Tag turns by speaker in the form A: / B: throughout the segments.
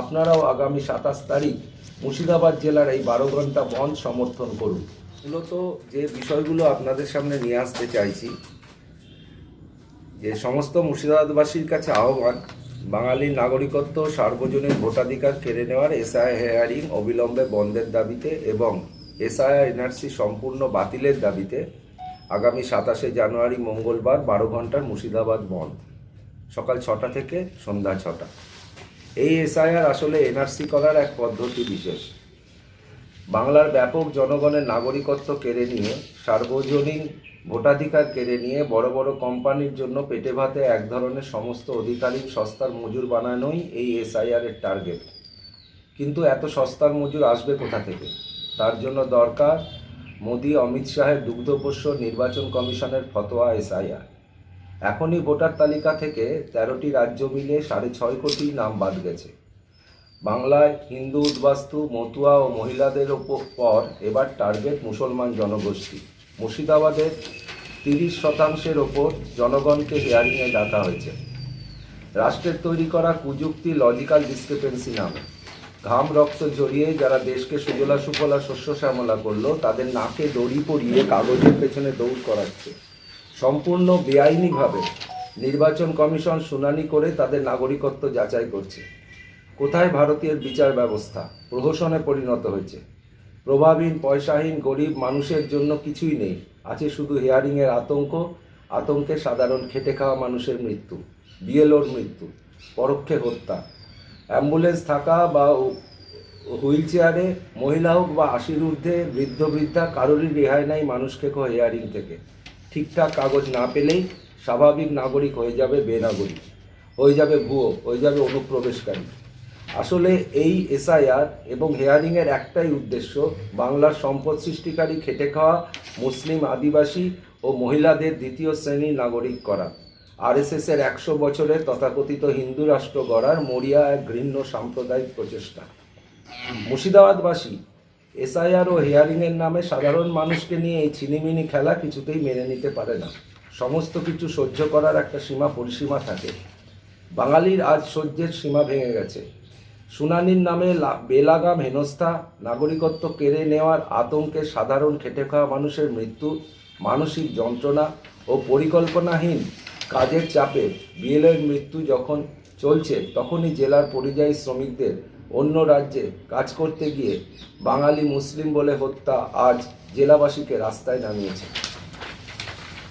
A: আপনারাও আগামী সাতাশ তারিখ মুর্শিদাবাদ জেলার এই বারো ঘণ্টা বন্ধ সমর্থন করুন। মূলত যে বিষয়গুলো আপনাদের সামনে নিয়ে আসতে চাইছি, যে সমস্ত মুর্শিদাবাদবাসীর কাছে আহ্বান, বাঙালির নাগরিকত্ব, সার্বজনীন ভোটাধিকার কেড়ে নেওয়ার এসআই হেয়ারিং অবিলম্বে বন্ধের দাবিতে এবং এসআই এনআরসি সম্পূর্ণ বাতিলের দাবিতে আগামী সাতাশে জানুয়ারি মঙ্গলবার বারো ঘণ্টার মুর্শিদাবাদ বন্ধ। সকাল ছটা থেকে সন্ধ্যা ছটা। এই এসআইআর আসলে এনআরসি করার এক পদ্ধতি বিশেষ। বাংলার ব্যাপক জনগণের নাগরিকত্ব কেড়ে নিয়ে, সার্বজনীন ভোটাধিকার কেড়ে নিয়ে বড় বড় কোম্পানির জন্য পেটে ভাতে এক ধরনের সমস্ত অধিকারিক সস্তার মজুর বানানোই এই এসআইআর এর টার্গেট। কিন্তু এত সস্তার মজুর আসবে কোথা থেকে? তার জন্য দরকার মোদি অমিত শাহের দুগ্ধপোষ্য নির্বাচন কমিশনের ফতোয়া এসআইআর। এখনই ভোটার তালিকা থেকে তেরোটি রাজ্য মিলে সাড়ে ছয় কোটি নাম বাদ গেছে। বাংলায় হিন্দু, উদ্বাস্তু, মতুয়া ও মহিলাদের পর এবার টার্গেট মুসলমান জনগোষ্ঠী। মুর্শিদাবাদের তিরিশ শতাংশের ওপর জনগণকে হিয়ারিংয়ে ডাকা হয়েছে। রাষ্ট্রের তৈরি করা কুযুক্তি লজিক্যাল ডিসক্রিপেন্সি নামে। ঘাম রক্ত জড়িয়ে যারা দেশকে সুজলা সুফলা শস্য শ্যামলা করল, তাদের নাকে দড়ি পরিয়ে কাগজের পেছনে দৌড় করাচ্ছে। সম্পূর্ণ বেআইনিভাবে নির্বাচন কমিশন শুনানি করে তাদের নাগরিকত্ব যাচাই করছে। কোথায় ভারতীয় বিচার ব্যবস্থা? প্রহসনে পরিণত হয়েছে। প্রভাবহীন, পয়সাহীন, গরিব মানুষের জন্য কিছুই নেই। আছে শুধু হিয়ারিংয়ের আতঙ্ক, আতঙ্কে সাধারণ খেটে খাওয়া মানুষের মৃত্যু, বিএলওর মৃত্যু, পরোক্ষে হত্যা। অ্যাম্বুলেন্স থাকা বা হুইল চেয়ারে মহিলা হোক বা আশির ঊর্ধ্বে বৃদ্ধ বৃদ্ধা, কারোরই রেহাই নাই মানুষকে কো হিয়ারিং থেকে। ঠিকঠাক কাগজ না পেলেই স্বাভাবিক নাগরিক হয়ে যাবে বেনাগরিক, হয়ে যাবে ভুয়ো, হয়ে যাবে অনুপ্রবেশকারী। আসলে এই এসআইআর এবং হেয়ারিংয়ের একটাই উদ্দেশ্য বাংলার সম্পদ সৃষ্টিকারী খেটে খাওয়া মুসলিম আদিবাসী ও মহিলাদের দ্বিতীয় শ্রেণির নাগরিক করা। আরএসএস এর একশো বছরের তথাকথিত হিন্দু রাষ্ট্র গড়ার মরিয়া এক ঘৃণ্য সাম্প্রদায়িক প্রচেষ্টা। মুর্শিদাবাদবাসী এসআইআর ও হিয়ারিংয়ের নামে সাধারণ মানুষকে নিয়ে এই ছিনিমিনি খেলা কিছুতেই মেনে নিতে পারে না। সমস্ত কিছু সহ্য করার একটা সীমা পরিসীমা থাকে। বাঙালির আজ সহ্যের সীমা ভেঙে গেছে। শুনানির নামে বেলাগাম হেনস্থা, নাগরিকত্ব কেড়ে নেওয়ার আতঙ্কে সাধারণ খেটে খাওয়া মানুষের মৃত্যু, মানসিক যন্ত্রণা ও পরিকল্পনাহীন কাজের চাপে বিএলএর মৃত্যু যখন চলছে, তখনই জেলার পরিযায়ী শ্রমিকদের অন্য রাজ্যে কাজ করতে গিয়ে বাঙালি মুসলিম বলে হত্যা আজ জেলাবাসীকে রাস্তায় নামিয়েছে।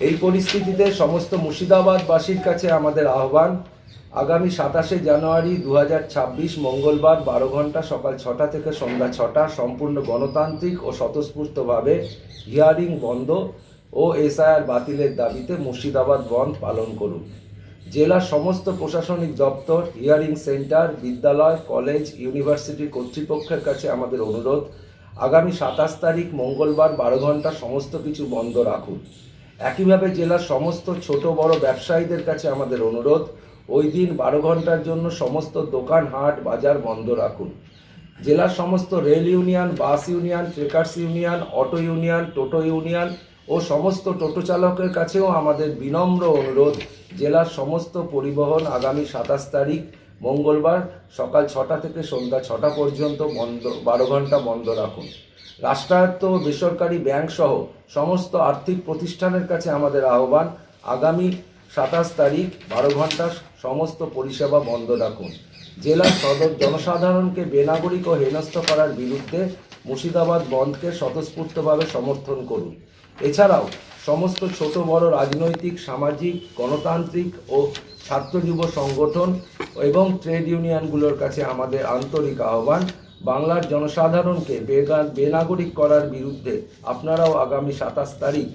A: এই পরিস্থিতিতে সমস্ত মুর্শিদাবাদবাসীর কাছে আমাদের আহ্বান, আগামী সাতাশে জানুয়ারি দু হাজার ছাব্বিশ মঙ্গলবার বারো ঘণ্টা সকাল ছটা থেকে সন্ধ্যা ছটা সম্পূর্ণ গণতান্ত্রিক ও স্বতঃস্ফূর্তভাবে হিয়ারিং বন্ধ ও এসআইআর বাতিলের দাবিতে মুর্শিদাবাদ বন্ধ পালন করুন। জেলার সমস্ত প্রশাসনিক দপ্তর হিয়ারিং সেন্টার বিদ্যালয় কলেজ ইউনিভার্সিটি কর্তৃপক্ষের কাছে আমাদের অনুরোধ, আগামী সাতাশ তারিখ মঙ্গলবার বারো ঘণ্টা সমস্ত কিছু বন্ধ রাখুন। একইভাবে জেলার সমস্ত ছোট বড় ব্যবসায়ীদের কাছে আমাদের অনুরোধ, ওই দিন বারো ঘণ্টার জন্য সমস্ত দোকান, হাট, বাজার বন্ধ রাখুন। জেলার সমস্ত rail union, bus union, trekkers union, auto union, toto union ও সমস্ত টোটো চালকের কাছেও আমাদের বিনম্র অনুরোধ, জেলার সমস্ত পরিবহন আগামী সাতাশ তারিখ, মঙ্গলবার সকাল ছটা থেকে সন্ধ্যা ছটা পর্যন্ত বন্ধ, বারো ঘণ্টা বন্ধ রাখুন। রাষ্ট্রায়ত্ত ও বেসরকারি ব্যাংক সহ সমস্ত আর্থিক প্রতিষ্ঠানের কাছে আমাদের আহ্বান, আগামী সাতাশ তারিখ, বারো ঘণ্টা সমস্ত পরিষেবা বন্ধ রাখুন। জেলার সদর জনসাধারণকে বেনাগরিক ও হেনস্থ করার বিরুদ্ধে মুর্শিদাবাদ বন্ধকে স্বতঃস্ফূর্তভাবে সমর্থন করুন। এছাড়াও, সমস্ত ছোট, বড় রাজনৈতিক, সামাজিক, গণতান্ত্রিক ও ছাত্র যুব সংগঠন এবং ট্রেড ইউনিয়নগুলোর কাছে আমাদের আন্তরিক আহ্বান। বাংলার জনসাধারণকে বেগা- বেনাগরিক করার বিরুদ্ধে আপনারাও আগামী সাতাশ তারিখ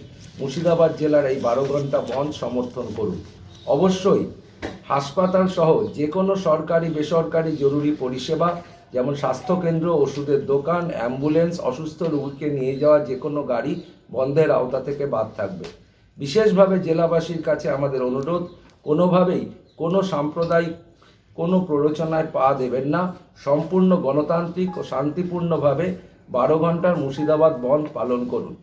A: মুর্শিদাবাদ জেলার এই বারো ঘণ্টা বন্ধ সমর্থন করুন। অবশ্যই হাসপাতাল সহ যে কোনো সরকারি, বেসরকারি জরুরি পরিষেবা যেমন স্বাস্থ্যকেন্দ্র, ওষুধের দোকান, অ্যাম্বুলেন্স, অসুস্থ রোগীকে নিয়ে যাওয়া যে কোনো গাড়ি বন্ধের আওতা থেকে বাদ থাকবে। বিশেষভাবে জেলাবাসীর কাছে আমাদের অনুরোধ, কোনোভাবেই কোনো সাম্প্রদায়িক, কোনো প্ররোচনায় পা দেবেন না। সম্পূর্ণ গণতান্ত্রিক ও শান্তিপূর্ণভাবে বারো ঘণ্টার মুর্শিদাবাদ বন্ধ পালন করুন।